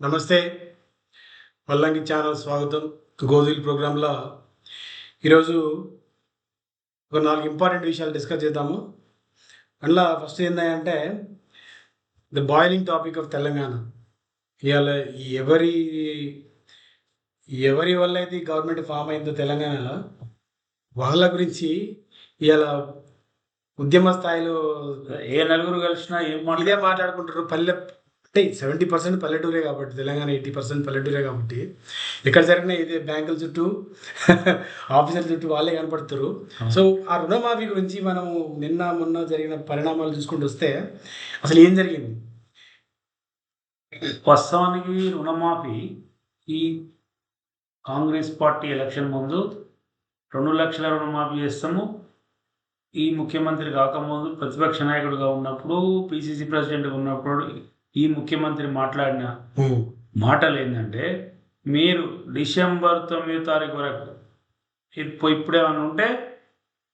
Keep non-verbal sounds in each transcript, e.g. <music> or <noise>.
నమస్తే. పల్లంకి ఛానల్ స్వాగతం. గోధుల ప్రోగ్రాంలో ఈరోజు ఒక నాలుగు ఇంపార్టెంట్ విషయాలు డిస్కస్ చేద్దాము. అందులో ఫస్ట్ ఏంటంటే the boiling topic of Telangana. ఇవాళ ఎవరి ఎవరి వల్ల అయితే ఈ గవర్నమెంట్ ఫామ్ అయిందో తెలంగాణలో వాళ్ళ గురించి ఇవాళ ఉద్యమ స్థాయిలో ఏ నలుగురు కలిసినా ఏం ఇదే మాట్లాడుకుంటారు పల్లె అంటే సెవెంటీ పర్సెంట్ పల్లెటూరే కాబట్టి తెలంగాణ ఎయిటీ పర్సెంట్ పల్లెటూరే కాబట్టి ఎక్కడ జరిగినా ఇదే బ్యాంకుల చుట్టూ <laughs> ఆఫీసర్ చుట్టూ వాళ్ళే కనపడతారు. సో ఆ రుణమాఫీ గురించి మనం నిన్న మొన్న జరిగిన పరిణామాలు చూసుకుంటూ వస్తే అసలు ఏం జరిగింది? వాస్తవానికి రుణమాఫీ ఈ కాంగ్రెస్ పార్టీ ఎలక్షన్ ముందు రెండు లక్షల రుణమాఫీ చేస్తాము. ఈ ముఖ్యమంత్రి కాకముందు ప్రతిపక్ష నాయకుడిగా ఉన్నప్పుడు పిసిసి ప్రెసిడెంట్గా ఉన్నప్పుడు ఈ ముఖ్యమంత్రి మాట్లాడిన మాటలు ఏంటంటే మీరు డిసెంబర్ తొమ్మిదో తారీఖు వరకు ఇప్పుడు ఇప్పుడేమన్నా ఉంటే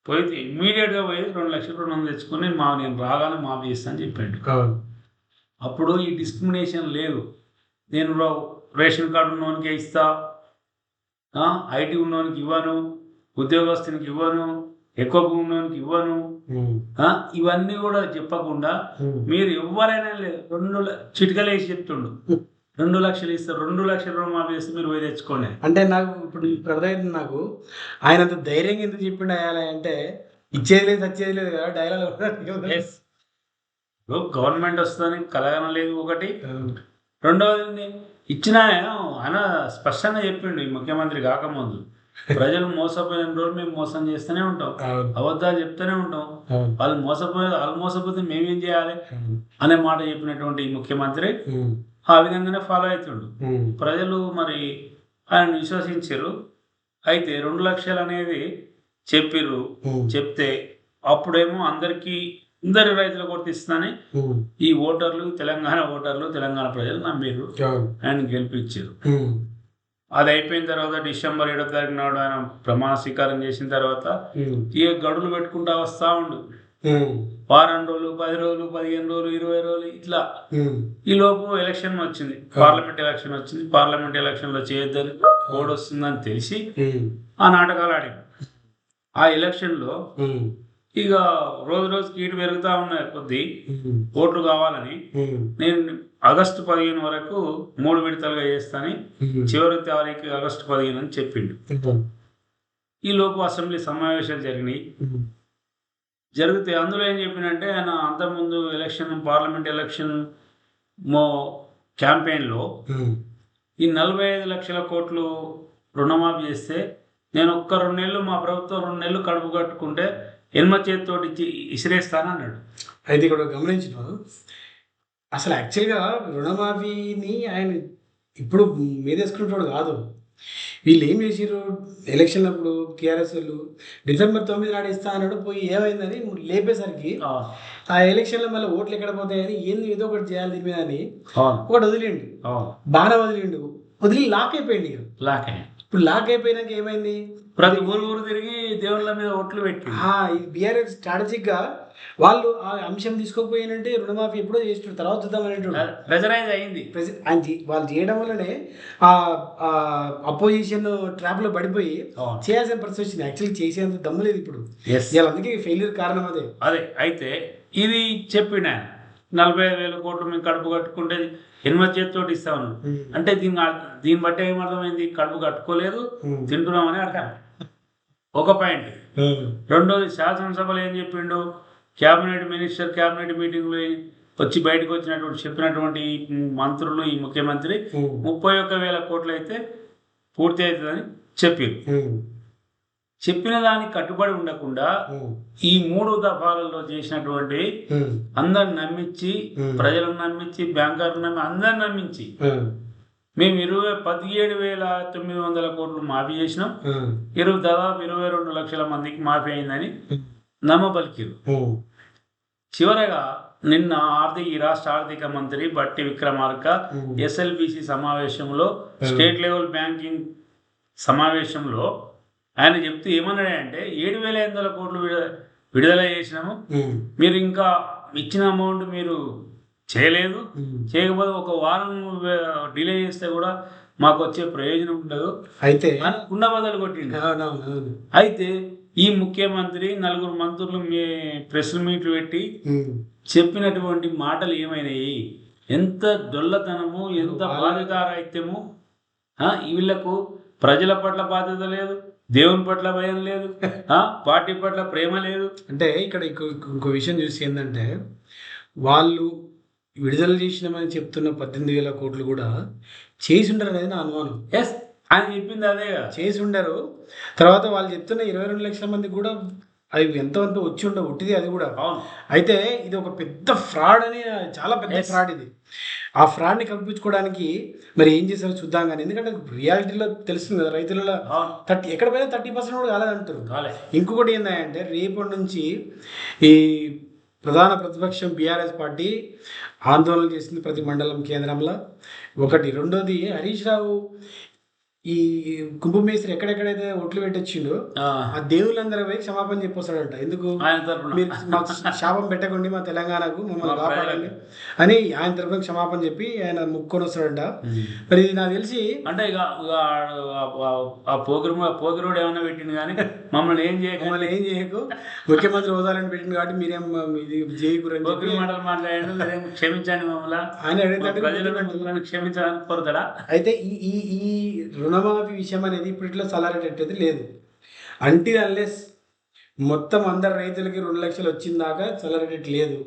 పోయి ఇమ్మీడియట్గా పోయి రెండు లక్షల రుణం తెచ్చుకొని మా నేను రాగానే మాఫీ చేస్తాను అని చెప్పాడు. అప్పుడు ఈ డిస్క్రిమినేషన్ లేదు. నేను రేషన్ కార్డు ఉన్నవానికి ఇస్తా ఐటీ ఉన్నవానికి ఇవ్వను ఉద్యోగస్తునికి ఇవ్వను ఎక్కువ భూమి ఉన్నవానికి ఇవ్వను ఆ, ఇవన్నీ కూడా చెప్పకుండా మీరు ఎవరైనా లేదు రెండు చిటికలు వేసి చెప్తుండు. రెండు లక్షలు ఇస్తారు రెండు లక్షల రుణమాఫీ చేస్తే మీరు పోయి తెచ్చుకోండి. అంటే నాకు ఇప్పుడు అర్థమైంది నాకు. ఆయన అంత ధైర్యంగా ఎందుకు చెప్పిండు అయ్యాలి అంటే ఇచ్చేది లేదు వచ్చేది లేదు కదా డైలాగ్ గవర్నమెంట్ వస్తుందని కలగనలేదు ఒకటి. రెండవది ఇచ్చిన ఆయన స్పష్టంగా చెప్పిండు ఈ ముఖ్యమంత్రి కాకముందు. ప్రజలు మోసపోయిన రోజు మేము మోసం చేస్తూనే ఉంటాం. అబద్ధాలు చెప్తూనే ఉంటాం. వాళ్ళు మోసపోయే వాళ్ళు మోసపోతే మేమేం చేయాలి? అనే మాట చెప్పినటువంటి ముఖ్యమంత్రి ఆ విధంగానే ఫాలో అవుతుండు. ప్రజలు మరి ఆయన విశ్వసించారు అయితే రెండు లక్షలు అనేది చెప్పిర్రు. చెప్తే అప్పుడేమో అందరికీ అందరి రైతులకు వర్తిస్తుందని ఈ ఓటర్లు తెలంగాణ ఓటర్లు తెలంగాణ ప్రజలు నమ్మిర్రు. ఆయన గెలిపించారు అది అయిపోయిన తర్వాత డిసెంబర్ ఏడో తారీఖు నాడు ఆయన ప్రమాణ స్వీకారం చేసిన తర్వాత ఇక గడులు పెట్టుకుంటా వస్తా ఉండు. వారం రోజులు పది రోజులు పదిహేను రోజులు ఇరవై రోజులు ఇట్లా. ఈ లోపు ఎలక్షన్ వచ్చింది. పార్లమెంట్ ఎలక్షన్ వచ్చింది. పార్లమెంట్ ఎలక్షన్లో చేయొద్దని కోడ్ వస్తుందని తెలిసి ఆ నాటకాలు ఆడి. ఆ ఎలక్షన్లో ఇక రోజు రోజుకి ఈటు పెరుగుతా ఉన్నాయి కొద్దీ ఓట్లు కావాలని నేను ఆగస్టు పదిహేను వరకు మూడు విడతలుగా చేస్తానని చివరి తారీఖు ఆగస్టు పదిహేను అని చెప్పిండు. ఈ లోపు అసెంబ్లీ సమావేశాలు జరిగినాయి. జరిగితే అందులో ఏం చెప్పినంటే ఆయన అంతకుముందు ఎలక్షన్ పార్లమెంట్ ఎలక్షన్ మో క్యాంపెయిన్లో ఈ నలభై ఐదు లక్షల కోట్లు రుణమాఫీ చేస్తే నేను ఒక్క రెండు నెలలు మా ప్రభుత్వం రెండు నెలలు కడుపు కట్టుకుంటే ఎన్మ చేతితోటి ఇచ్చి ఇసిరేస్తానన్నాడు. అయితే ఇక్కడ గమనించిన అసలు యాక్చువల్గా రుణమాఫీని ఆయన ఇప్పుడు మీదేసుకునేటోడు కాదు. వీళ్ళు ఏం చేసిర్రు? ఎలక్షన్ అప్పుడు టీఆర్ఎస్ వాళ్ళు డిసెంబర్ తొమ్మిది నాడు ఇస్తా అన్నాడు పోయి ఏమైందని లేపేసరికి ఆ, ఎలక్షన్లో మళ్ళీ ఓట్లు ఎక్కడ పోతాయని ఏంది ఏదో ఒకటి చేయాలి దీని మీద అని ఒకటి వదిలిండు. బాగా వదిలిండు. వదిలి లాక్ అయిపోయింది లాకే ఇప్పుడు లాక్ అయిపోయినాక ఏమైంది? ప్రతి ఊరు ఊరు తిరిగి దేవుళ్ళ మీద ఓట్లు పెట్టి బీఆర్ఎస్ స్ట్రాటజిక్గా వాళ్ళు ఆ అంశం తీసుకోకపోయినంటే రుణమాఫీ ఎప్పుడో చేసిన తర్వాత చూద్దాం అనేటువంటి ప్రెజరైజ్ అయింది. ఆయన వాళ్ళు చేయడం వల్లనే ఆ అపోజిషన్ ట్రాప్లో పడిపోయి. చేయాల్సిన పరిస్థితి వచ్చింది. యాక్చువల్లీ చేసేంత దమ్ము లేదు ఇప్పుడు. అందుకే ఫెయిల్యూర్ కారణం అదే. అదే అయితే ఇది చెప్పిన. నలభై ఐదు వేల కోట్లు మేము కడుపు కట్టుకుంటే ఎనిమిది చేతితోటి ఇస్తామను అంటే దీని అర్థ- దీన్ని బట్టి ఏమర్థమైంది కడుపు కట్టుకోలేదు తింటున్నామని అర్థం. ఒక పాయింట్. రెండోది శాసనసభలో ఏం చెప్పిండు? క్యాబినెట్ మినిస్టర్ క్యాబినెట్ మీటింగ్లో వచ్చి బయటకు వచ్చినటువంటి చెప్పినటువంటి మంత్రులు ఈ ముఖ్యమంత్రి ముప్పై ఒక్క వేల కోట్లు అయితే పూర్తి అవుతుందని చెప్పారు చెప్పిన దానికి కట్టుబడి ఉండకుండా ఈ మూడు దఫాలలో చేసినటువంటి అందరిని నమ్మించి ప్రజలను నమ్మించి బ్యాంకర్లు నమ్మి అందరిని నమ్మించి మేము ఇరవై పదిహేడు వేల తొమ్మిది వందల కోట్లు మాఫీ చేసినాం. ఇరవై దాదాపు ఇరవై రెండు లక్షల మందికి మాఫీ అయిందని నమ్మబలికిరు. చివరగా నిన్న ఆర్థిక ఈ రాష్ట్ర ఆర్థిక మంత్రి బట్టి విక్రమార్క ఎస్ఎల్బిసి సమావేశంలో స్టేట్ లెవెల్ బ్యాంకింగ్ సమావేశంలో ఆయన చెప్తూ ఏమన్నాడంటే ఏడు వేల ఐదు వందల కోట్లు విడుదల విడుదల చేసినాము. మీరు ఇంకా ఇచ్చిన అమౌంట్ మీరు చేయలేదు. చేయకపోతే ఒక వారం డిలే చేస్తే కూడా మాకు వచ్చే ప్రయోజనం ఉండదు. అయితే కుండ బదులు కొట్టిండు. అవును. అయితే ఈ ముఖ్యమంత్రి నలుగురు మంత్రులు మీ ప్రెస్ మీట్లు పెట్టి. చెప్పినటువంటి మాటలు ఏమైనాయి? ఎంత డొల్లతనము ఎంత ఆ, వీళ్ళకు ప్రజల పట్ల బాధ్యత లేదు. దేవుని పట్ల భయం లేదు. <laughs> పార్టీ పట్ల ప్రేమ లేదు. అంటే ఇక్కడ ఇంకో విషయం చూసి ఏంటంటే వాళ్ళు విడుదల చేసినామని చెప్తున్న పద్దెనిమిది వేల కోట్లు కూడా చేసి ఉండరు అనేది నా అనుమానం. ఎస్ ఆయన చెప్పింది అదే చేసి ఉండరు. తర్వాత వాళ్ళు చెప్తున్న ఇరవై రెండు లక్షల మంది కూడా అవి ఎంతవంత వచ్చి ఉండవు ఉట్టిది అది కూడా. అయితే ఇది ఒక పెద్ద ఫ్రాడ్ అని చాలా పెద్ద. ఫ్రాడ్ ఇది. ఆ ఫ్రాడ్ని కల్పించుకోవడానికి మరి ఏం చేశారో చూద్దాం కానీ ఎందుకంటే రియాలిటీలో తెలుస్తుంది కదా రైతులలో. థర్టీ ఎక్కడ పోయినా థర్టీ పర్సెంట్ కూడా కాలేదంటారు కాలే. ఇంకొకటి ఏంటంటే రేపటి నుంచి ఈ ప్రధాన ప్రతిపక్షం బీఆర్ఎస్ పార్టీ ఆందోళన చేసింది ప్రతి మండలం కేంద్రంలో. ఒకటి రెండోది హరీష్ రావు ఈ కుంభమేశ్వరి ఎక్కడెక్కడైతే ఒట్లు పెట్టొచ్చిండో ఆ, దేవుళ్ళందరూ పోయి క్షమాపణ చెప్పొస్తాడంట. ఎందుకు? ఆయన మాకు శాపం పెట్టకండి మా తెలంగాణకు మమ్మల్ని కాపాడండి అని ఆయన తరఫున క్షమాపణ చెప్పి ఆయన ముక్కొని వస్తాడంట మరి ఇది నాకు తెలిసి అంటే ఇక ఆ- పోగిరోడు ఏమన్నా పెట్టింది కానీ మమ్మల్ని ఏం చేయక మమ్మల్ని ఏం చేయకు. ముఖ్యమంత్రి హోదాలను పెట్టింది కాబట్టి మీరేం ఇది చేయకూరని మాటలు మాట్లాడండి లేదేమో క్షమించండి మమ్మల్ని. ఆయన అడిగితే క్షమించాలని కోరుతాడా అయితే ఈ ఈ ఈ రుణమాఫీ విషయం అనేది ఇప్పుడు ఇట్లా చల్లారేటట్టయితే లేదు. అంటీ అన్లెస్ మొత్తం అందరు రైతులకి రెండు లక్షలు వచ్చిన దాకా చల్లారేటట్టు లేదు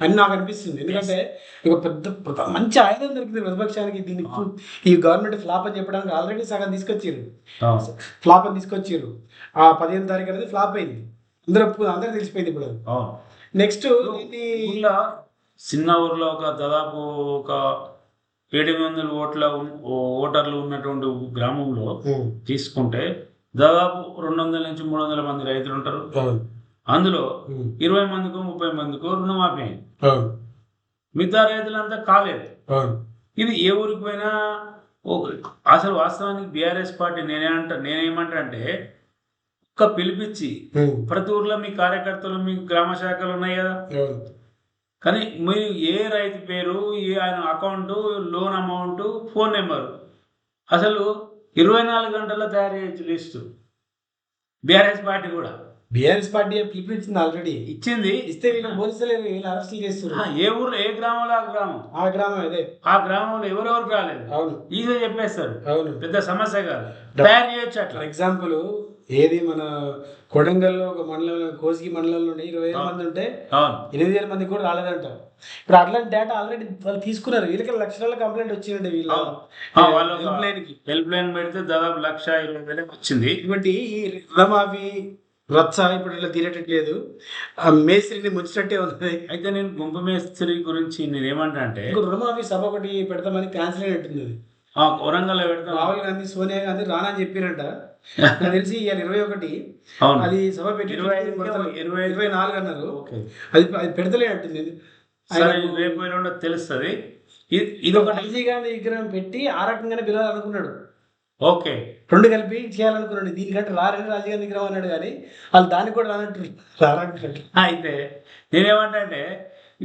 అని నాకు అనిపిస్తుంది. ఎందుకంటే ఒక పెద్ద మంచి ఆయుధం దొరికింది ప్రతిపక్షానికి దీనికి. ఈ గవర్నమెంట్ ఫ్లాప్ అని చెప్పడానికి ఆల్రెడీ సగం తీసుకొచ్చారు ఫ్లాప్ అని తీసుకొచ్చారు ఆ పదిహేను తారీఖు అనేది ఫ్లాప్ అయింది. అందరూ అందరూ తెలిసిపోయింది ఇప్పుడు. నెక్స్ట్ దీన్ని చిన్న ఊర్లో ఒక దాదాపు ఒక ఏడు వందల ఓట్ల ఓటర్లు ఉన్నటువంటి గ్రామంలో తీసుకుంటే దాదాపు రెండు వందల నుంచి మూడు వందల మంది రైతులు ఉంటారు. అందులో ఇరవై మందికో ముప్పై మందికో రుణమాఫీ అయింది. మిగతా రైతులంతా కాలేదు. ఇది ఏ ఊరికి పోయినా అసలు వాస్తవానికి బీఆర్ఎస్ పార్టీ నేనేమంటా నేనేమంటా అంటే ఒక్క పిలిపించి ప్రతి ఊర్లో మీ కార్యకర్తలు మీ గ్రామ శాఖలు ఉన్నాయి కదా. కానీ మీరు ఏ రైతు పేరు ఏ ఆయన account loan amount phone number. అసలు ఇరవై నాలుగు గంటల్లో తయారు చేయొచ్చు లిస్టు. బీఆర్ఎస్ పార్టీ కూడా. బీఆర్ఎస్ పార్టీ పిలిపించింది ఆల్రెడీ. ఇచ్చింది. ఇస్తే వీళ్ళు పోలీసులు వీళ్ళు అరెస్టులు ఆ, చేస్తున్నారు ఏ ఊరు ఏ గ్రామంలో ఆ గ్రామం? ఆ గ్రామం అదే. ఆ గ్రామంలో ఎవరెవరు రాలేదు? అవును. ఈజీ చెప్పేస్తారు. అవును. పెద్ద సమస్య కాదు. తయారు చేయొచ్చు అట్లా. ఎగ్జాంపుల్ ఏది మన కొడంగల్లో ఒక మండలంలో కోసిగి మండలంలో ఇరవై వేల మంది ఉంటే ఎనిమిది వేల మంది కూడా రాలేదంట ఇప్పుడు అట్లాంటి డేటా ఆల్రెడీ వాళ్ళు తీసుకున్నారు. వీళ్ళకి లక్షల కంప్లైంట్ వచ్చిందండి వీళ్ళ ఒక- ఎంప్లాయ్కి. హెల్ప్ లైన్ పెడితే దాదాపు లక్ష ఇరవై వేలకు వచ్చింది. ఇటువంటి ఈ రుణమాఫీ రచ్చ ఇప్పుడు ఇలా తీరేటట్లేదు ఆ మేస్త్రిని ముంచేటట్టే ఉంది. అయితే నేను గుంపు మేస్త్రి గురించి నేను ఏమంటా అంటే రుణమాఫీ సభ ఒకటి పెడతామని క్యాన్సిల్ అయినట్టుంది వరంగల్లో పెడతాం రాహుల్ గాంధీ సోనియా గాంధీ రానని చెప్పారంట. <laughs> నాకు తెలిసి ఇవాళ ఇరవై ఒకటి అవును. అది సభ పెట్టి ఇరవై ఇరవై ఇరవై నాలుగు అన్నారు. ఓకే. అది అది పెడతలే అంటుంది. రేపు తెలుస్తుంది. ఇది ఒక రాజీవ్ గాంధీ విగ్రహం పెట్టి ఆ రకంగానే పిలవాలనుకున్నాడు. ఓకే. రెండు కలిపి చేయాలనుకున్నాడు. దీనికంటే రారని రాజీవ్ గాంధీ విగ్రహం అన్నాడు కానీ వాళ్ళు దానికి కూడా రానట్టు రారంటున్నట్టు అయితే నేనేమంటా అంటే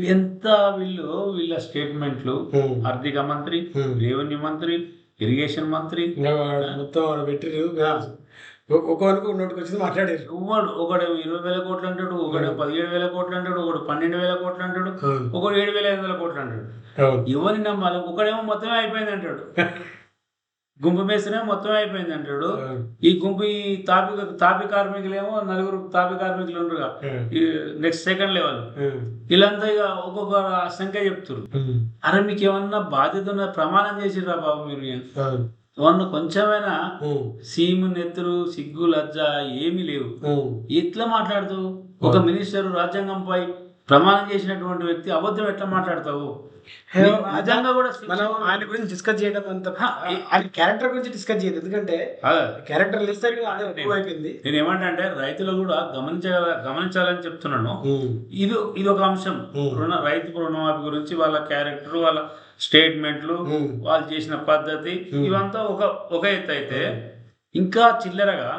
ఎంత వీళ్ళు వీళ్ళ స్టేట్మెంట్లు ఆర్థిక మంత్రి. రెవెన్యూ మంత్రి ఇరిగేషన్ మంత్రి. మొత్తం పెట్టిరు నోటికి వచ్చింది మాట్లాడారు ఒకడు ఒకడు ఇరవై వేల కోట్లు అంటాడు ఒకడు పదిహేడు వేల కోట్లు అంటాడు ఒకడు పన్నెండు వేల కోట్లు అంటాడు ఒకడు ఏడు వేల ఐదు వేల కోట్లు అంటాడు. ఎవరిని నమ్మాలి? ఒకడేమో మొత్తమే అయిపోయింది అంటాడు. <laughs> గుంపు మేస్తేనే మొత్తం అయిపోయింది అంటాడు. ఈ గుంపు ఈ తాపి తాపి కార్మికులేమో నలుగురు తాపి కార్మికులు ఉండరుగా ఈ నెక్స్ట్ సెకండ్ లెవెల్. వీళ్ళంతా ఇక ఒక్కొక్క సంఖ్య చెప్తారు. అరే మీకు ఏమన్నా బాధ్యత ఉన్న ప్రమాణం చేసిర్రా బాబు మీరు. ఏమన్నా కొంచెమైనా. సీము నెత్తురు సిగ్గు లజ్జ ఏమీ లేవు అవును. ఎట్లా మాట్లాడుతావు ఒక మినిస్టర్ రాజ్యాంగంపై ప్రమాణం చేసినటువంటి వ్యక్తి అబద్ధం ఎట్లా మాట్లాడతావు ఆయన గురించి డిస్కస్ చేయడం అంత ఆయన క్యారెక్టర్ గురించి డిస్కస్ చేయదు ఎందుకంటే. క్యారెక్టర్ అయిపోయింది నేను ఏమంటే రైతులు కూడా గమనించ గమనించాలని చెప్తున్నాను ఇది ఇది ఒక అంశం. రుణ రైతు రుణమాఫీ గురించి వాళ్ళ క్యారెక్టర్ వాళ్ళ స్టేట్మెంట్లు. వాళ్ళు చేసిన పద్ధతి. ఇవంతా ఒక ఒక ఎత్తు అయితే ఇంకా చిల్లరగా.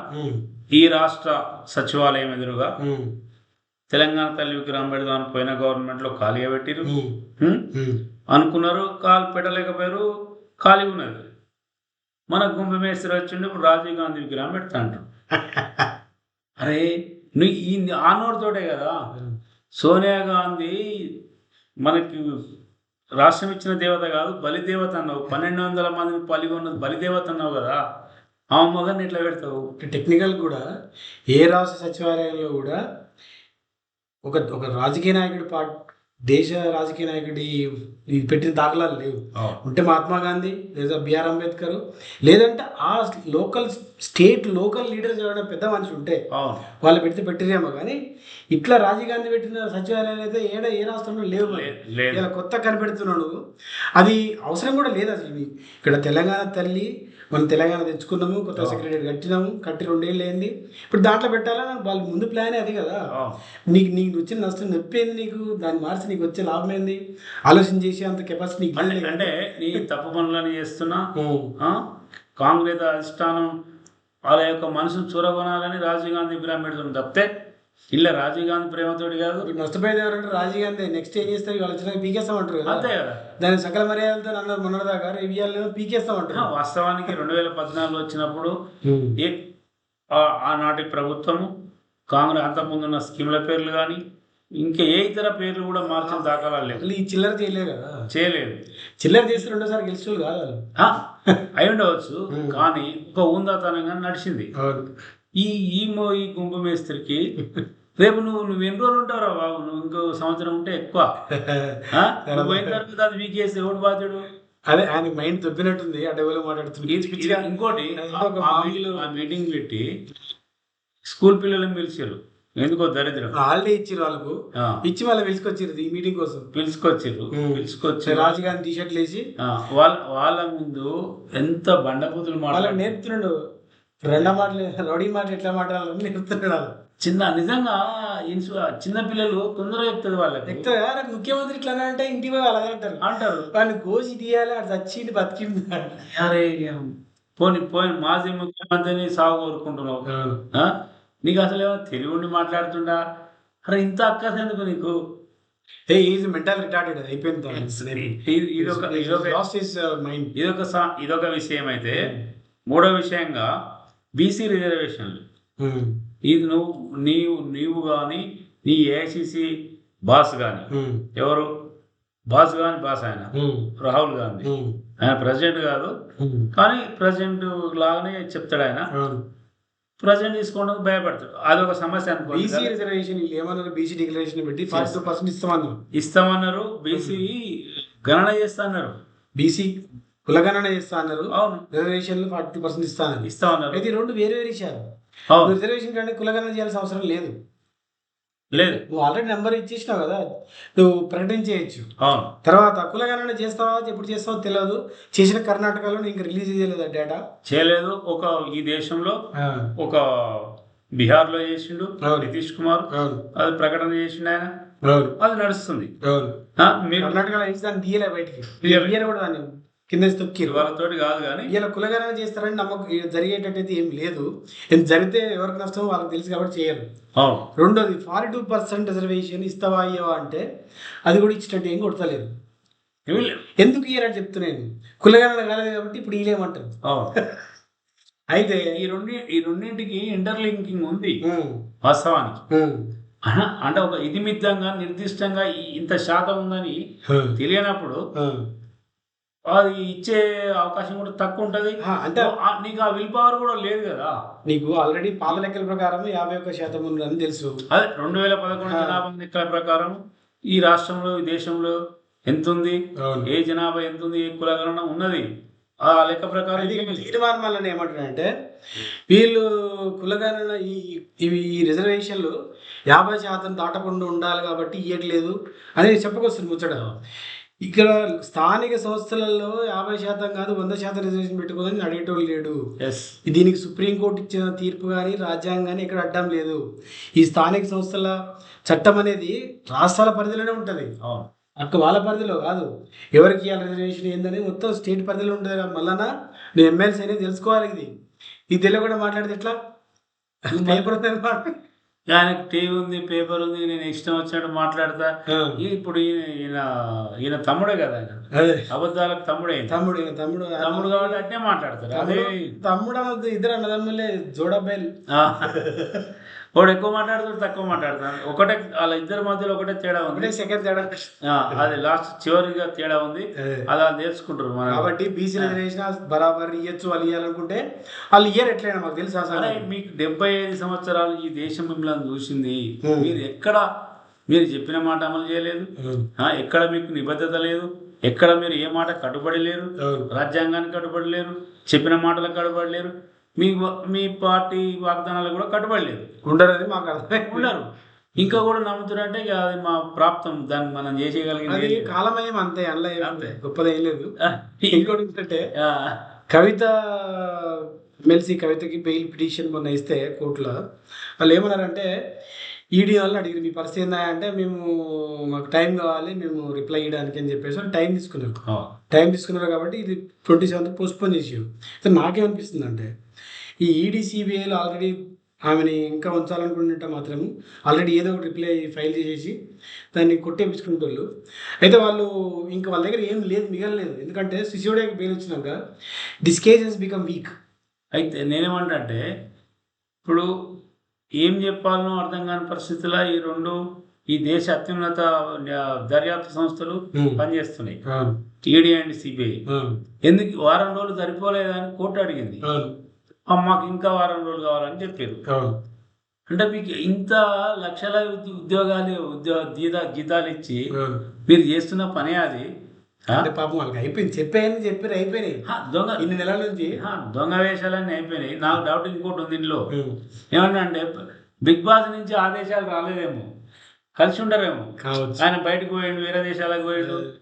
ఈ రాష్ట్ర సచివాలయం ఎదురుగా. తెలంగాణ తల్లి విగ్రహం పెడదామని పోయిన గవర్నమెంట్లో ఖాళీగా పెట్టిరు? అనుకున్నారు కాలు పెట్టలేకపోయారు ఖాళీ ఉన్నది మన కుంభమేశ్వరి వచ్చిండు ఇప్పుడు రాజీవ్ గాంధీ విగ్రహం పెడతా అంటారు <laughs> అరే నువ్వు ఈ ఆ నోటితోటే కదా సోనియా గాంధీ మనకి రాష్ట్రం ఇచ్చిన దేవత కాదు బలిదేవత అన్నావు. పన్నెండు వందల మంది పాల్గొన్నది బలిదేవత అన్నావు కదా. ఆ మగని ఇట్లా పెడతావు? టెక్నికల్ కూడా ఏ రాష్ట్ర సచివాలయంలో కూడా ఒక ఒక రాజకీయ నాయకుడి పార్ట్ దేశ రాజకీయ నాయకుడి పెట్టిన దాఖలాలు లేవు. ఉంటే మహాత్మా గాంధీ లేదా బిఆర్ అంబేద్కర్ లేదంటే ఆ లోకల్ స్టేట్ లోకల్ లీడర్స్ ఎవరైనా పెద్ద మనిషి ఉంటే వాళ్ళు పెడితే పెట్టిరేమో కానీ ఇట్లా రాజీవ్ గాంధీ పెట్టిన సచివాలయాలు అయితే ఏడ ఏ రాష్ట్రంలో లేవు ఇలా కొత్త కనిపెడుతున్నాడు. అది అవసరం కూడా లేదు అసలు ఇక్కడ తెలంగాణ తల్లి మనం తెలంగాణ తెచ్చుకున్నాము కొత్త సెక్రటరీ కట్టినాము కట్టి రెండేళ్ళు అయింది. ఇప్పుడు దాంట్లో పెట్టాలని వాళ్ళ ముందు ప్లాన్ అది కదా. నీకు నీకు వచ్చిన నష్టం నొప్పి ఏంది నీకు? దాన్ని మార్చి నీకు వచ్చే లాభం ఏంది? ఆలోచన చేసే అంత కెపాసిటీ అంటే నీ తప్పు పనులని చేస్తున్నా? కాంగ్రెస్ అధిష్టానం వాళ్ళ యొక్క మనసును చూరగొనాలని రాజీవ్ గాంధీ విగ్రహం పెడుతుంది తప్పితే ఇలా రాజీవ్ గాంధీ ప్రేమతోటి కాదు. నష్టపోయేది ఎవరంటే రాజీవ్ గాంధీ. నెక్స్ట్ ఏం చేస్తారు? వాళ్ళు వచ్చినాక పీకేస్తామంటారు అంతే కదా. దాని సకల మర్యాదలతో రేపు ఇవ్వాలేమో ఆ, పీకేస్తామంటారు వాస్తవానికి రెండు వేల పద్నాలుగులో వచ్చినప్పుడు ఏ ఆ- ఆనాటి ప్రభుత్వము కాంగ్రెస్ అంతకుముందున్న స్కీముల పేర్లు కానీ ఇంకా ఏ ఇతర పేర్లు కూడా మార్చిన లేవు. అసలు ఈ చిల్లర చేయలేదు కదా. చేయలేదు. చిల్లర చేసి రెండోసారి వాళ్ళు. కాదు అయి ఉండవచ్చు. కానీ ఒక ఉందాతనంగా నడిచింది. ఈ ఈ మో ఈ గుంపు మేస్త్రికి రేపు నువ్వు నువ్వు ఎన్ని రోజులు ఉంటావురా బాబు? నువ్వు ఇంకో సంవత్సరం ఉంటే ఎక్కువ? <laughs> నువ్వు పోయిన తర్వాత అది వీకేసి ఎవడు బాధ్యుడు? అదే ఆయన మైండ్ తప్పినట్టుంది ఆ డెవలప్ మాట్లాడుతుంది ఇంకోటి ఆ మీటింగ్ పెట్టి స్కూల్ పిల్లలను పిలిచారు. ఎందుకో దరిద్రం. హాలిడే ఇచ్చారు వాళ్ళకు. ఇచ్చి మళ్ళీ పిలుచుకొచ్చారు ఈ మీటింగ్ కోసం. పిలుచుకొచ్చారు Hmm. పిలుచుకొచ్చి రాజు గాంధీ టీ షర్ట్లు వేసి. వాళ్ళ వాళ్ళ ముందు ఎంత బండబూతులు మాట్లాడారు నేర్పుతున్నాడు. రెండో మాటలు రౌడీ మాటలు ఎట్లా మాట్లాడాలని నేర్పుతున్నాడు వాళ్ళు. చిన్న నిజంగా ఇన్సు చిన్న పిల్లలు తొందరగా చెప్తుంది వాళ్ళకి. ముఖ్యమంత్రి ఇట్లా అంటే ఇంటికి పోయి అలాగే అంటారు. అంటారు. వాడిని కోసి తీయాలి అది చచ్చింది బతికింది అరే పోని పోయి మాజీ ముఖ్యమంత్రిని సాగు కోరుకుంటున్నావు? నీకు అసలు ఉండి మాట్లాడుతుండా? అరే ఇంత అక్కస ఎందుకు నీకు? ఏ ఈజ్ మెంటల్ రిటార్టెడ్ అయిపోయింది ఇది- ఇదొక ఇదొక విషయం అయితే మూడో విషయంగా బీసీ రిజర్వేషన్లు ఇది నువ్వు నీవు నీవు కానీ నీ ఏఐసిసి బాస్ కానీ ఎవరు? బాస్ కానీ బాస్ ఆయన. రాహుల్ గాంధీ. ఆయన ప్రెసిడెంట్ కాదు. కానీ ప్రెసిడెంట్ లాగానే చెప్తాడు ఆయన. ప్రెసిడెంట్ తీసుకోవడానికి భయపడతాడు. అదొక సమస్య అనుకోండి బీసీ రిజర్వేషన్ ఏమన్నారు? బీసీ డిక్లరేషన్ పెట్టి ఫార్టీ టూ పర్సెంట్ ఇస్తామన్నారు. ఇస్తామన్నారు. బీసీ గణన చేస్తా అన్నారు బీసీ కులగణన చేస్తా అన్నారు అవును రిజర్వేషన్లు ఫార్టీ పర్సెంట్ ఇస్తా అన్నారు ఇస్తామన్నారు. అయితే రెండు వేరే వేరే విషయాలు అవును. రిజర్వేషన్ కంటే కులగణన చేయాల్సిన అవసరం లేదు. లేదు. నువ్వు ఆల్రెడీ నెంబర్ ఇచ్చేసినావు కదా. నువ్వు ప్రకటించేయచ్చు అవును. తర్వాత కులగణన చేస్తావా? ఎప్పుడు చేస్తావో తెలియదు చేసిన కర్ణాటకలో ఇంకా రిలీజ్ చేయలేదు ఆ డేటా చేయలేదు. ఒక ఈ దేశంలో ఒక బీహార్లో చేసిండు. నితీష్ కుమార్. అది ప్రకటన చేసిండు ఆయన. అది నడుస్తుంది. మీరు కర్ణాటకలో వేసి దాన్ని తీయలే బయటికి. కూడా దాన్ని కింద తొక్కిరు వాళ్ళతోటి కాదు కానీ ఇలా కులగణన చేస్తారని నమ్మకం జరిగేటట్టయితే ఏం లేదు. జరిగితే ఎవరికి నష్టం వాళ్ళకి తెలుసు కాబట్టి చేయరు. రెండోది ఫార్టీ టూ పర్సెంట్ రిజర్వేషన్ ఇస్తావా అయ్యవా అంటే అది కూడా ఇచ్చినట్టు ఏం కొడతలేదు ఎందుకు ఇయ్యరని చెప్తున్నాను కులగణన కాలేదు కాబట్టి ఇప్పుడు అవును. <laughs> అయితే ఈ రెండు ఈ రెండింటికి ఇంటర్లింకింగ్ ఉంది. వాస్తవానికి. అంటే ఒక ఇతిమిద్దంగా నిర్దిష్టంగా ఇంత శాతం ఉందని తెలియనప్పుడు. అది ఇచ్చే అవకాశం కూడా తక్కువ ఉంటుంది. అంటే నీకు ఆ విల్ పవర్ కూడా లేదు కదా. నీకు ఆల్రెడీ పాత లెక్కల ప్రకారం యాభై ఒక్క శాతం ఉందని తెలుసు. అదే రెండు వేల పదకొండు. జనాభా లెక్కల ప్రకారం. ఈ రాష్ట్రంలో ఈ దేశంలో ఎంత ఉంది ఏ జనాభా ఎంత ఉంది ఏ కులగణన ఉన్నది? ఆ లెక్క ప్రకారం తీర్మానం వల్ల ఏమంటారంటే వీళ్ళు కులగణన ఈ ఇవి ఈ రిజర్వేషన్లు యాభై శాతం దాటకుండా ఉండాలి కాబట్టి ఇవ్వట్లేదు అనేది చెప్పుకొస్తుంది ముచ్చట. ఇక్కడ స్థానిక సంస్థలలో యాభై శాతం కాదు వంద శాతం రిజర్వేషన్ పెట్టుకోదని అడిగేటోళ్ళు లేడు. దీనికి సుప్రీంకోర్టు ఇచ్చిన తీర్పు కానీ రాజ్యాంగం కానీ ఇక్కడ అడ్డం లేదు. ఈ స్థానిక సంస్థల చట్టం అనేది రాష్ట్రాల పరిధిలోనే ఉంటుంది. అక్క వాళ్ళ పరిధిలో కాదు. ఎవరికి ఇవ్వాలి రిజర్వేషన్ ఏందని మొత్తం స్టేట్ పరిధిలో ఉంటుంది కదా. మళ్ళా నేను ఎమ్మెల్సీ అనేది తెలుసుకోవాలి ఇది. ఇది తెలియకుండా మాట్లాడితే ఎట్లా? మాట్లా- ఆయనకు టీవీ ఉంది పేపర్ ఉంది నేను ఇష్టం వచ్చినట్టు మాట్లాడతా. ఇప్పుడు ఈయన ఈయన ఈయన తమ్ముడే కదా ఆయన. అబద్ధాలకు తమ్ముడే. తమ్ముడు తమ్ముడు. తమ్ముడు కాబట్టి అట్నే మాట్లాడతారు అదే. తమ్ముడు అన్నది ఇద్దరు అన్నదమ్ములే జోడబ్బాయిలు ఆ. వాడు ఎక్కువ మాట్లాడతాడు తక్కువ మాట్లాడతాడు. ఒకటే వాళ్ళ ఇద్దరి మధ్యలో ఒకటే తేడా ఉంది. సెకండ్ తేడా. అది లాస్ట్ చివరిగా తేడా ఉంది. అదే. వాళ్ళు నేర్చుకుంటారు మన కాబట్టి బీసీ రిజర్వేషన్ బరాబర్ ఇయ్యొచ్చు వాళ్ళు ఇవ్వాలనుకుంటే వాళ్ళు ఇయ్యరు ఎట్లయినా మాకు తెలుసు అరే మీకు డెబ్బై ఐదు సంవత్సరాలు ఈ దేశం మిమ్మల్ని చూసింది. మీరు ఎక్కడ మీరు చెప్పిన మాట అమలు చేయలేదు? ఎక్కడ మీకు నిబద్ధత లేదు? ఎక్కడ మీరు ఏ మాట కట్టుబడి లేరు. రాజ్యాంగానికి కట్టుబడి లేరు? చెప్పిన మాటలకు కట్టుబడి లేరు? మీ మీ పార్టీ వాగ్దానాలకు కూడా కట్టుబడి లేరు ఉండరని మాకు అర్థం ఉండరు. ఇంకా కూడా నమ్ముతున్నారంటే ఇక అది మా ప్రాప్తం దాన్ని మనం చేసేయగలిగింది అది. కాలమయం అంతే అందులో అంతే. గొప్పది ఏం లేదు. ఇంకోటి ఏంటంటే కవిత ఎమ్మెల్సీ కవితకి బెయిల్ పిటిషన్ మొన్న ఇస్తే కోర్టులో వాళ్ళు ఏమన్నారంటే ఈడీ వాళ్ళని అడిగారు మీ పరిస్థితి ఏందా? అంటే మేము మాకు టైం కావాలి మేము రిప్లై ఇవ్వడానికి అని చెప్పేసి వాళ్ళు టైం తీసుకున్నారు. టైం తీసుకున్నారు కాబట్టి ఇది ట్వంటీ సెవెంత్ పోస్ట్పోన్ చేసారు. నాకేమనిపిస్తుంది అంటే ఈ ఈడీ సిబిఐలు ఆల్రెడీ ఆమెని ఇంకా ఉంచాలనుకుంటుంటే మాత్రం ఆల్రెడీ ఏదో ఒకటి రిప్లై ఫైల్ చేసేసి దాన్ని కొట్టేపించుకుంటారు అయితే వాళ్ళు ఇంకా వాళ్ళ దగ్గర ఏం లేదు మిగలలేదు. ఎందుకంటే సిసిఓడికి బెయిల్ వచ్చినాక డిస్కేజెస్ బికమ్ వీక్ అయితే నేనేమంటా అంటే ఇప్పుడు ఏం చెప్పాలనో అర్థం కాని పరిస్థితుల్లో ఈ రెండు ఈ దేశ అత్యున్నత దర్యాప్తు సంస్థలు పనిచేస్తున్నాయి. టీడీ అండ్ సిబిఐ ఎందుకు వారం రోజులు సరిపోలేదని కోర్టు అడిగింది. మాకు ఇంకా వారం రోజులు కావాలని చెప్పారు. అంటే మీకు ఇంత లక్షల ఉద్య- ఉద్యోగాలు ఉద్యోగ జీతా జీతాలు ఇచ్చి మీరు చేస్తున్న పనే అది? అంటే పాపం వాళ్ళకి అయిపోయింది. చెప్పాయని చెప్పారు అయిపోయినాయి. దొంగ ఇన్ని నెలల నుంచి. దొంగ వేషాలన్నీ అయిపోయినాయి. నాకు డౌట్ ఇంకోటి ఉంది ఇందులో. ఏమన్నా అంటే బిగ్ బాస్ నుంచి ఆదేశాలు రాలేదేమో. కలిసి ఉండరేమో. ఆయన బయటకు పోయిండు వేరే దేశాలకు పోయిండు.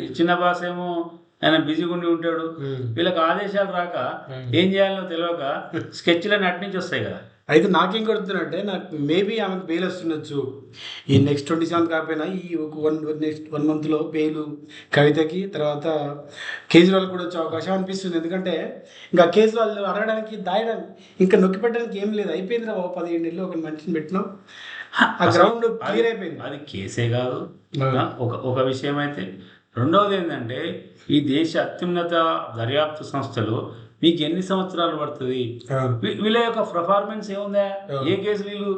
చిన్న బాస్ ఏమో ఆయన బిజీగా ఉండి ఉంటాడు. వీళ్ళకి ఆదేశాలు రాక ఏం చేయాలో తెలియక స్కెచ్లన్నీ అటు నుంచి వస్తాయి కదా. అయితే నాకేం కొడుతున్నట్టే నాకు మేబీ ఆమెకు బెయిల్ వస్తుండొచ్చు. ఈ నెక్స్ట్ ట్వంటీ సెవెంత్ కాకపోయినా ఈ ఒక వన్ నెక్స్ట్ వన్ మంత్లో బెయిల్ కవితకి తర్వాత కేజ్రీవాల్ కూడా వచ్చే అవకాశం అనిపిస్తుంది. ఎందుకంటే ఇంకా వాళ్ళు అడగడానికి దాయడానికి ఇంకా నొక్కి పెట్టడానికి ఏం లేదు. అయిపోయింది రా బాబు పదిహేడు నెలలు ఒక మనిషిని పెట్టినాం ఆ గ్రౌండ్ క్లియర్ అయిపోయింది. అది కేసే కాదు. ఒక ఒక విషయం అయితే రెండవది ఏంటంటే ఈ దేశ అత్యున్నత దర్యాప్తు సంస్థలు మీకు ఎన్ని సంవత్సరాలు పడుతుంది? వీళ్ళ యొక్క పర్ఫార్మెన్స్ ఏముందా? ఏ కేసు వీళ్ళు?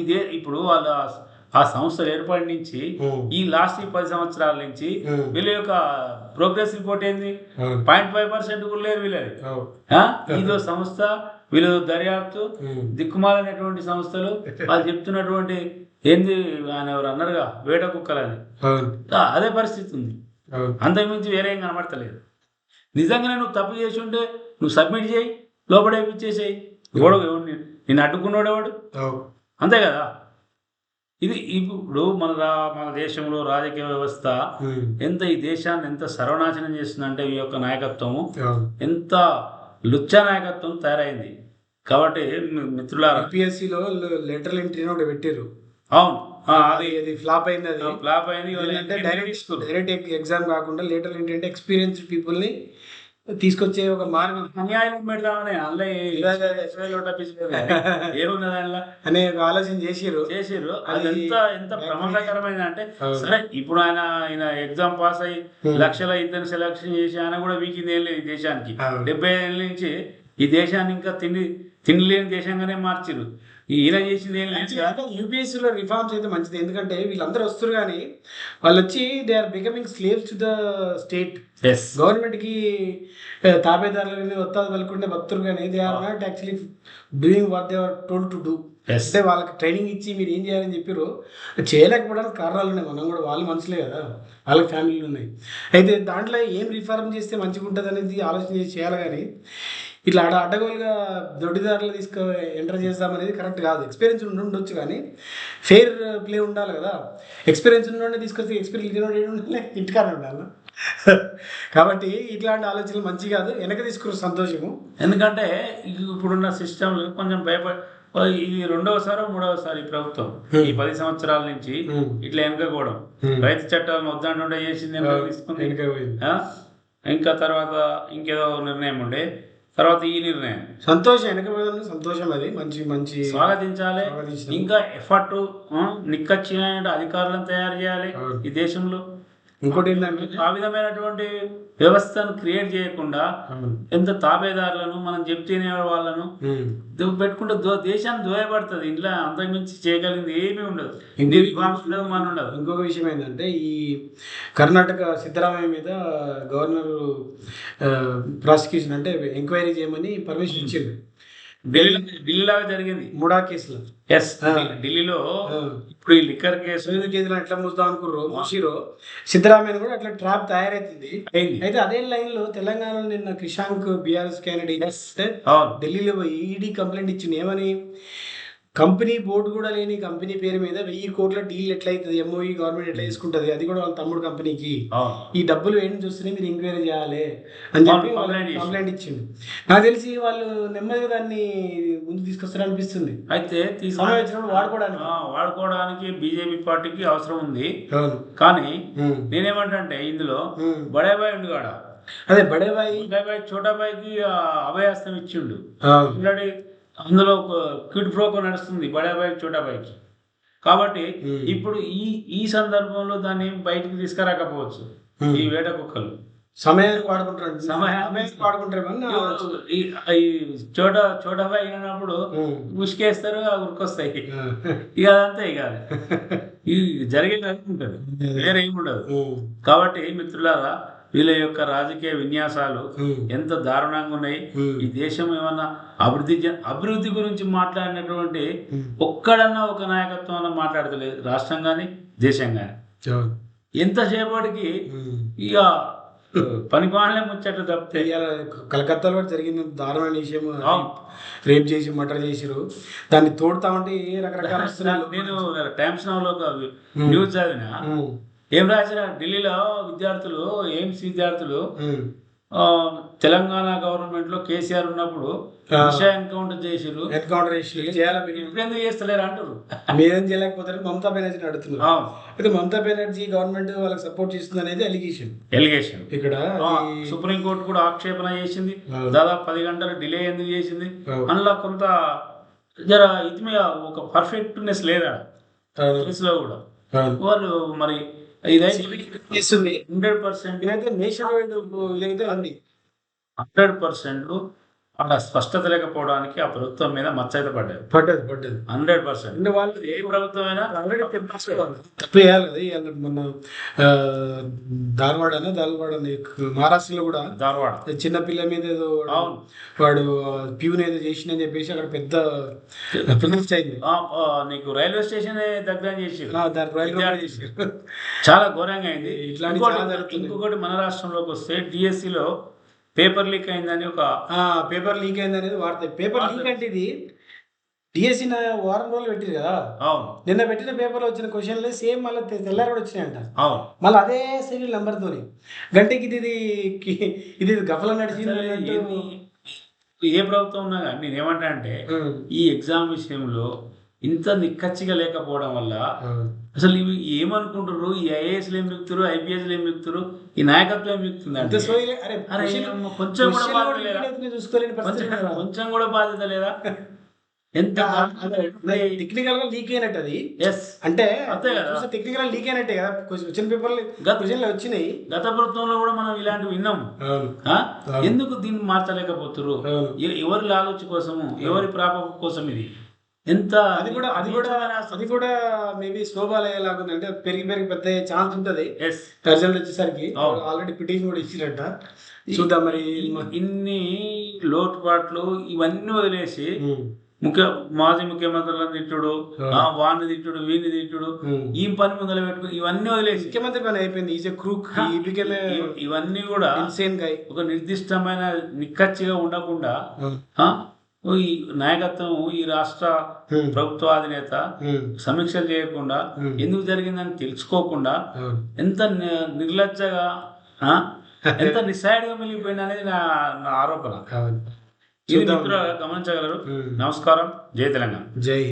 ఇదే ఇప్పుడు వాళ్ళ ఆ సంస్థలు ఏర్పడి నుంచి ఈ లాస్ట్ ఈ పది సంవత్సరాల నుంచి వీళ్ళ యొక్క ప్రోగ్రెస్ రిపోర్ట్ ఏంది? పాయింట్ ఫైవ్ పర్సెంట్ కూడా లేరు వీళ్ళది? ఇదో సంస్థ వీళ్ళు దర్యాప్తు దిక్కుమాలైనటువంటి సంస్థలు <laughs> వాళ్ళు చెప్తున్నటువంటి ఏంది ఆయన ఎవరు అన్నారుగా వేట కుక్కలని. అదే పరిస్థితి ఉంది. అంతకుమించి వేరే కనబడతలేదు. నిజంగానే నువ్వు తప్పు చేసి ఉంటే నువ్వు సబ్మిట్ చేయి లోపల ఇచ్చేసేయి. ఎవడు నేను అడ్డుకున్నాడు ఎవడు? అంతే కదా? ఇది ఇప్పుడు మన రా మన దేశంలో రాజకీయ వ్యవస్థ ఎంత ఈ దేశాన్ని ఎంత సర్వనాశనం చేస్తుందంటే ఈ యొక్క నాయకత్వము అవును. ఎంత లుచ్చ నాయకత్వం తయారైంది. కాబట్టి మి- మిత్రులారా యూపీఎస్సీలో లెటర్ ఎంట్రీ ఒకటి పెట్టారు అవును ఆ, అది అది ఫ్లాప్ అయింది అది ఫ్లాప్ అయింది ఏంటంటే డైరెక్ట్. డైరెక్ట్ ఎగ్జామ్ కాకుండా లేటర్ ఏంటంటే ఎక్స్పీరియన్స్డ్ పీపుల్ని తీసుకొచ్చే ఒక మార్గం అన్యాయం పెడదామని అందులో. <laughs> ఏమున్నది అనే ఒక ఆలోచన చేసిర్రు చేసిర్రు అది ఎంత ఎంత ప్రమాదకరమైంది అంటే. సరే ఇప్పుడు ఆయన ఆయన ఎగ్జామ్ పాస్ అయ్యి. లక్షల ఇద్దరు సెలక్షన్ చేసి ఆయన కూడా వీకింది ఏం లేదు ఈ దేశానికి. డెబ్బై ఏళ్ళ నుంచి ఈ దేశాన్ని ఇంకా తిండి తిండి లేని దేశంగానే మార్చిరు ఈయన చేసింది ఏం లేదు. కదా. యూపీఎస్సీలో రిఫార్మ్స్ అయితే మంచిది. ఎందుకంటే వీళ్ళందరూ వస్తారు కానీ వాళ్ళు వచ్చి they are becoming slaves to the state Yes. గవర్నమెంట్కి తాబేదారులని ఒత్తాది పలుకుంటే భక్తులు కానీ they are not actually doing what they are told to do. అంటే వాళ్ళకి ట్రైనింగ్ ఇచ్చి మీరు ఏం చేయాలని చెప్పారు చేయలేకపోవడానికి కారణాలు ఉన్నాయి. మనం కూడా వాళ్ళు మనుషులే కదా. వాళ్ళకి ఫ్యామిలీలు ఉన్నాయి. అయితే దాంట్లో ఏం రిఫార్మ్ చేస్తే మంచిగా ఉంటుంది అనేది ఆలోచన చేసి చేయాలి కానీ ఇట్లా అడ అడ్డగోలుగా దొడ్డిదారులు తీసుకు ఎంటర్ చేద్దామనేది కరెక్ట్ కాదు. ఎక్స్పీరియన్స్ ఉండి ఉండొచ్చు కానీ ఫెయిర్ ప్లే ఉండాలి కదా. ఎక్స్పీరియన్స్ ఉన్నోడే తీసుకొస్తే ఎక్స్పీరియన్స్ ఉండాలి? ఇంటికానే ఉండాలి కాబట్టి ఇట్లాంటి ఆలోచనలు మంచి కాదు. వెనక తీసుకున్న సంతోషము. ఎందుకంటే ఇప్పుడున్న సిస్టమ్ కొంచెం భయపడి ఇది రెండవసారి మూడవసారి ప్రభుత్వం. ఈ పది సంవత్సరాల నుంచి. ఇట్లా వెనుకపోవడం. రైతు చట్టాలను వద్దంటుండే చేసింది? ఇంకా తర్వాత ఇంకేదో నిర్ణయం ఉండే. తర్వాత ఈ నిర్ణయం సంతోషం వెనకపోవడం సంతోషం అది మంచి మంచి స్వాగతించాలి. ఇంకా ఎఫర్ట్ నిక్కచ్చిన అధికారులను తయారు చేయాలి. ఈ దేశంలో ఇంకోటి ఏంటంటే ఆ విధమైనటువంటి వ్యవస్థను క్రియేట్ చేయకుండా. ఎంత తాబేదారులను మనం చెప్తేనే వాళ్ళను పెట్టుకుంటే దేశాన్ని దోయబడుతుంది ఇంట్లో అంతకుమించి చేయగలిగింది ఏమీ ఉండదు. మన ఉండదు. ఇంకొక విషయం ఏంటంటే ఈ కర్ణాటక సిద్ధరామయ్య మీద గవర్నర్ ప్రాసిక్యూషన్ అంటే ఎంక్వైరీ చేయమని పర్మిషన్ ఇచ్చింది ఢిల్లీ ఢిల్లీలాగా జరిగింది. మూడా కేసులో. ఎస్ ఢిల్లీలో. ఇప్పుడు ఈ లిక్కర్ కేసు కేసులు ఎట్లా మూస్తాం అనుకుర్రో మూసిరో సిద్ధరామయ్య కూడా అట్లా ట్రాప్ తయారైతుంది. అయితే అదే లైన్లో తెలంగాణలో నిన్న క్రిషాంక్ బీఆర్ఎస్ క్యాండిడేట్ ఢిల్లీలో ఈడీ కంప్లైంట్ ఇచ్చింది ఏమని? కంపెనీ బోర్డు కూడా లేని కంపెనీ పేరు మీద వెయ్యి కోట్ల డీల్ ఎట్లయితుంది? ఎంఓఈ గవర్నమెంట్ ఎట్లా తీసుకుంటది అది కూడా వాళ్ళ తమ్ముడు కంపెనీకి. ఈ డబ్బులు ఏంటి చూస్తేనే మీరు ఎంక్వైరీ చేయాలి అని చెప్పి. కంప్లైంట్ ఇచ్చింది నాకు తెలిసి వాళ్ళు నెమ్మదిగా దాన్ని ముందు తీసుకొస్తారు అనిపిస్తుంది అయితే వాడుకోవడానికి. వాడుకోవడానికి బీజేపీ పార్టీకి అవసరం ఉంది. కానీ. నేనేమంటే ఇందులో. బడేబాయ్ ఉండు కాడ? అదే బడేబాయి. బడేబాయ్ చోటాబాయికి అభయాస్తం ఇచ్చిండు. అందులో ఒక క్విడ్ ప్రోకో నడుస్తుంది బడాబాయ్ చోటాబాయికి కాబట్టి. ఇప్పుడు ఈ ఈ సందర్భంలో దాన్ని బయటికి తీసుకురాకపోవచ్చు. ఈ వేట కుక్కలు సమయానికి వాడుకుంటారు సమయానికి- వాడుకుంటారు. ఈ ఈ చోట చోటాబాయి అయినప్పుడు. ఉసుకేస్తారు ఉరికొస్తాయి. ఇక అదంతా ఇక ఇది <laughs> జరిగేది ఉంటుంది వేరే ఏమి ఉండదు ఉమ్. కాబట్టి మిత్రులారా వీళ్ళ యొక్క రాజకీయ విన్యాసాలు. ఎంత దారుణంగా ఉన్నాయి. ఈ దేశం ఏమన్నా అభివృద్ధి అభివృద్ధి గురించి మాట్లాడినటువంటి. ఒక్కడన్నా ఒక నాయకత్వం మాట్లాడతలేదు రాష్ట్రం కానీ దేశం కానీ. ఎంతసేపటికి. ఇక పని పాలనే ముచ్చట్లు తప్పితే కలకత్తాలో కూడా జరిగింది దారుణమైన విషయం. రేప్ చేసి మర్డర్ చేసిరు దాన్ని తోడుతా ఉంటే ఏ రకరకాల <laughs> నేను టైమ్స్ నౌలో ఒక న్యూస్ చదివిన. ఏం రాసిన? ఢిల్లీలో విద్యార్థులు ఎయిమ్స్ విద్యార్థులు తెలంగాణ గవర్నమెంట్లో కేసీఆర్ ఉన్నప్పుడు ఎన్కౌంటర్ చేసిరు ఎన్కౌంటర్ చేయాలి ఎందుకు చేస్తలేరు అంటారు మీరేం చేయలేకపోతారు? మమతా బెనర్జీని అడుగుతున్నారు అయితే మమతా బెనర్జీ గవర్నమెంట్ వాళ్ళకి సపోర్ట్ చేస్తుంది అనేది అలిగేషన్ ఎలిగేషన్ ఇక్కడ ఈ- సుప్రీంకోర్టు కూడా ఆక్షేపణ చేసింది. దాదాపు పది గంటలు డిలే ఎందుకు చేసింది. అందులో కొంత జర ఇది మీద ఒక పర్ఫెక్ట్నెస్ లేదా. కేసులో కూడా. వాళ్ళు మరి ఇదైతే హండ్రెడ్ పర్సెంట్ ఇదైతే నేషన్ వైడ్ ఇదైతే ఉంది. హండ్రెడ్ పర్సెంట్ అక్కడ స్పష్టత లేకపోవడానికి ఆ ప్రభుత్వం మీద మచ్చ అయితే పడ్డది. పడ్డది పడ్డది. Hundred percent. అంటే వాళ్ళు ఏ ప్రభుత్వం అయినా ఆల్రెడీ తప్పు చేయాలి కదా. ఇవాళ ఆ, ధార్వాడ ధార్వాడ మహారాష్ట్రలో కూడా ధారవాడ. చిన్న పిల్ల మీద ఏదో వాడు- అవును. వాడు ప్యూన్ ఏదో చేసిందని చెప్పేసి అక్కడ పెద్ద ఫినిష్ అయింది. నీకు రైల్వే స్టేషన్ దగ్గర చేసి. చాలా ఘోరంగా అయింది. ఇట్లాంటి. ఇంకొకటి మన రాష్ట్రంలోకి వస్తే డిఎస్సిలో పేపర్ లీక్ అయిందని ఒక పేపర్ లీక్ అయింది అనేది వార్త. పేపర్ లీక్ అంటే ఇది డిఎస్సి వారం రోజులు పెట్టిరు కదా? అవును. నిన్న పెట్టిన పేపర్లో వచ్చిన క్వశ్చన్లే సేమ్ మళ్ళీ తెల్లారి కూడా వచ్చినాయంట. అవును. మళ్ళీ అదే సీరియల్ నెంబర్తోని గంటకి ఇది ఇది గఫల నడిచింది? ఏ ప్రభుత్వం ఉన్నా కానీ నేను ఏమంటా అంటే. ఈ ఎగ్జామ్ విషయంలో ఇంత నిక్కచ్చిగా లేకపోవడం వల్ల. అసలు ఇవి ఏమనుకుంటారు ఈ ఐఏఎస్లు ఏం మిగుతారు ఐపీఎస్లు ఏం మిగుతారు ఈ నాయకత్వం ఏం మిగుతుంది కొంచెం కూడా బాధ్యత లేదా? <laughs> కొంచెం కూడా బాధ్యత ఎంత టెక్నికల్గా లీక్ అయినట్టు అది. ఎస్ అంటే టెక్నికల్ లీక్ అయినట్టే కదా. క్వశ్చన్ పేపర్లు గత- క్వశ్చన్లు వచ్చినాయి. గత ప్రభుత్వంలో కూడా మనం ఇలాంటివి విన్నాం. ఎందుకు దీన్ని మార్చలేకపోతున్నారు ఎవరి లాలొచ్చి కోసము? ఎవరి ప్రాప కోసం ఇది? ఎంత అది కూడా అది కూడా అది కూడా మేబీ స్నోబాల్ అయ్యేలాగుంది అంటే పెరిగి పెరిగి పెద్ద ఛాన్స్ ఉంటది. ఎస్ రిజల్ట్ వచ్చేసరికి. ఆల్రెడీ పిటిషన్ కూడా ఇచ్చినట్ట చూద్దాం మరి. ఇన్ని లోటుపాట్లు ఇవన్నీ వదిలేసి ఉమ్. ముఖ్య మాజీ ముఖ్యమంత్రులను తిట్టుడు. ఆ వాడిని తిట్టుడు వీడిని తిట్టుడు ఉమ్. ఈ పని మొదలు పెట్టుకుని ఇవన్నీ వదిలేసి ముఖ్యమంత్రి పని అయిపోయింది. ఈజ్ క్రూక్ ఇవన్నీ కూడా ఒక నిర్దిష్టమైన నిక్కచ్చిగా ఉండకుండా ఈ నాయకత్వం ఈ రాష్ట్ర ప్రభుత్వ అధినేత సమీక్షలు చేయకుండా. ఎందుకు జరిగిందని తెలుసుకోకుండా ఎంత నిర్లజ్జగా <laughs> ఎంత నిస్సాయిగా మిగిలిపోయింది అనేది నా నా ఆరోపణ. ఇది గమనించగలరు. నమస్కారం. జై తెలంగాణ. జై